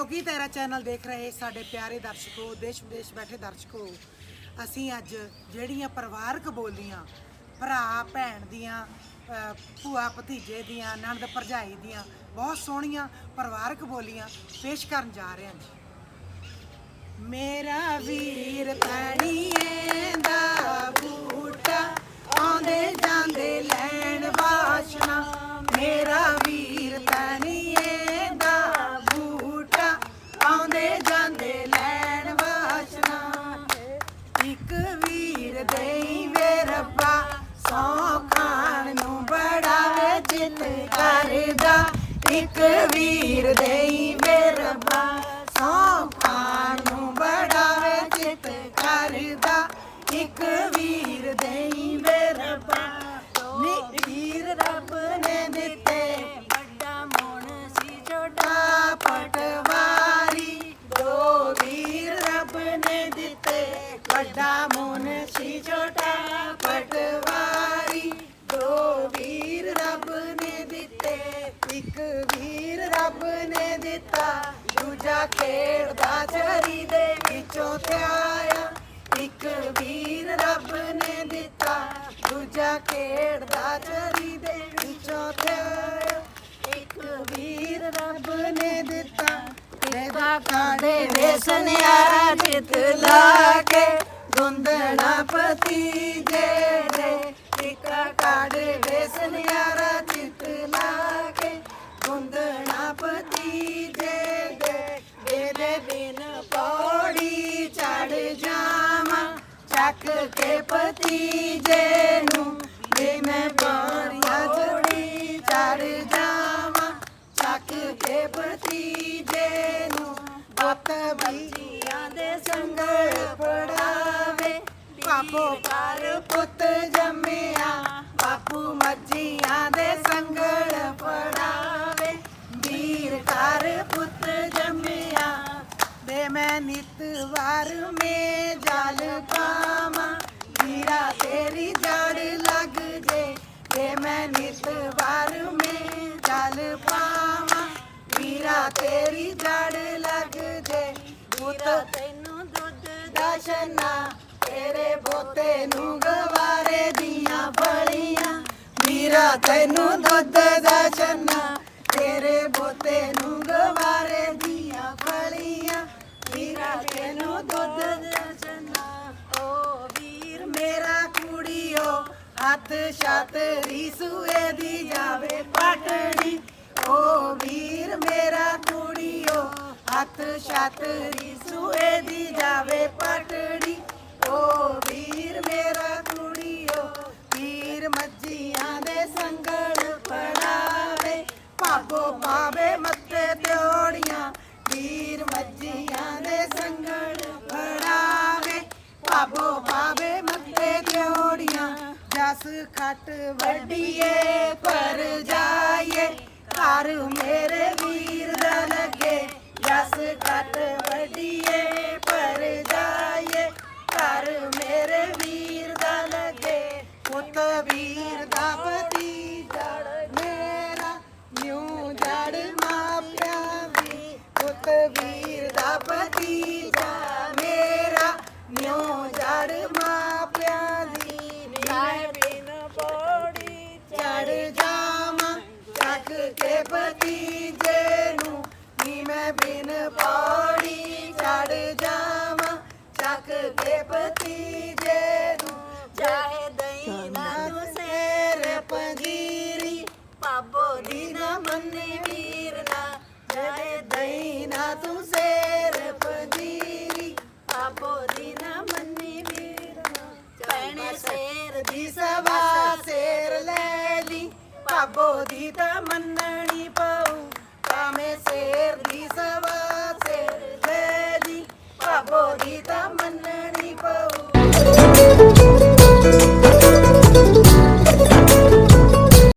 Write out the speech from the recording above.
ਜੋਗੀ ਤੇਰਾ ਚੈਨਲ ਦੇਖ ਰਹੇ ਸਾਡੇ ਪਿਆਰੇ ਦਰਸ਼ਕੋ, ਦੇਸ਼ ਵਿਦੇਸ਼ ਬੈਠੇ ਦਰਸ਼ਕੋ। ਅਸੀਂ ਅੱਜ ਜਿਹੜੀਆਂ ਪਰਿਵਾਰਕ ਬੋਲੀਆਂ, ਭਰਾ, ਭੈਣ ਦੀਆਂ ਭੂਆ, ਭਤੀਜੇ ਦੀਆਂ, ਨਣਦ, ਭਰਜਾਈ ਦੀਆਂ, ਬਹੁਤ ਸੋਹਣੀਆਂ ਪਰਿਵਾਰਕ ਬੋਲੀਆਂ ਪੇਸ਼ ਕਰਨ ਜਾ ਰਹੇ ਹਾਂ ਜੀ। ਮੇਰਾ ਵੀਰ ਤਣੀਏ ਇੱਕ ਵੀਰ ਦੇਈ ਵੇ ਰੱਬਾ ਸੌ ਨੂੰ ਬੜਾ ਜਿੱਤ ਕਰਦਾ। ਇੱਕ ਵੀਰ ਦੇਈ ਵੇ ਰੱਬਾ ਨੀ ਵੀਰ ਰੱਬ ਨੇ ਦਿੱਤੇ। ਵੱਡਾ ਮੋਣ ਸੀ, ਛੋਟਾ ਪਟਵਾਰੀ। ਦੋ ਵੀਰ ਰੱਬ ਨੇ ਦਿੱਤੇ। ਵੱਡਾ ਮੁਨਸ਼ੀ ਛੋਟਾ ਨੇ ਦਿੱਤਾ। ਦੂਜਾ ਖੇਡਦਾ ਚਰੀ ਦੇ ਵਿੱਚੋਂ ਧਿਆਇਆ ਇੱਕ ਵੀਰ ਰੱਬ ਨੇ ਦਿੱਤਾ। ਦੂਜਾ ਖੇਡਦਾ ਚਰੀ ਦੇ ਵਿੱਚੋਂ ਧਿਆਇਆ ਇੱਕ ਵੀਰ ਰੱਬ ਨੇ ਦਿੱਤਾ। ਇਹਦਾ ਕਾੜੇ ਵੇ ਜਿੱਤ ਲਾ ਕੇ ਗੁੰਦਣਾ ਪਤੀ ਜੇ ਦੇ। ਇੱਕ ਕਾੜੇ ਵੇ ਚੱਕ ਕੇ ਪਤੀ ਨੂੰ ਵੇ ਮੈਂ ਬਾਰੀਆਂ ਜੋੜੀ ਚੜ ਜਾਵਾਂ। ਚੱਕ ਕੇ ਭਤੀਜੇ ਨੂੰ ਪੁੱਤ ਬੱਚੀਆਂ ਦੇ ਸੰਗਲ ਪੜਾਵੇ ਬਾਪੂ ਪਰ ਮੈਂ ਨਿਤ ਵਾਰ ਮੇ ਜਲ ਪਾਵਾਂ। ਵੀਰਾ ਤੇਰੀ ਜੜ ਲੱਗ ਜੇ ਦੇ ਮੈਂ ਨਿਤ ਵਾਰ ਮੇ ਜਲ ਪਾਵਾਂ। ਵੀਰਾ ਤੇਰੀ ਜੜ ਲੱਗ ਜੇ, ਪੁੱਤ ਤੈਨੂੰ ਦੁੱਧ ਦਾ ਛੰਨਾ, ਤੇਰੇ ਬੋਤੇ ਨੂੰ ਗਵਾਰੇ ਦੀਆਂ ਫਲੀਆਂ ਵੀਰਾ ਤੈਨੂੰ ਦੁੱਧ ਦਾ ਛੰਨਾ, ਤੇਰੇ ਬੋਤੇ ਨੂੰ ਹੱਥ ਛਤਰੀ ਸੂਏ ਦੀ ਜਾਵੇ ਪਟੜੀ। ਓ ਵੀਰ ਮੇਰਾ ਕੁੜੀਓ, ਹੱਥ ਛਤਰੀ ਸੂਏ ਦੀ ਜਾਵੇ ਪਟੜੀ। ਓ ਵੀਰ ਮੇਰਾ ਕੁੜੀਓ ਵੀਰ ਮੱਜੀਆਂ ਦੇ ਸੰਗਲ ਪੜਾਵੇ। ਭਾਗੋ ਪਾਵੇ ਮੱਥੇ ਤਿਉੜੀਆਂ ਵੀਰ ਮੱਜੀਆਂ ਦੇ ਸੰਗਲ ਪੜਾਵੇ। ਭਾਗੋ ਜਸ ਖਟ ਵੱਡੀਏ ਪਰ ਜਾਈਏ। ਘਰ ਮੇਰੇ ਵੀਰ ਦਾ ਲੱਗੇ। ਜਸ ਖਟ ਵੱਡੀਏ ਪਰ ਜਾਈਏ। ਘਰ ਮੇਰੇ ਵੀਰ ਦਾ ਲੱਗੇ। ਪੁੱਤ ਵੀਰ नवा सेरलेली पाबोधी तमन्नणी पाऊ कामे सेरली सवा सेरलेली पाबोधी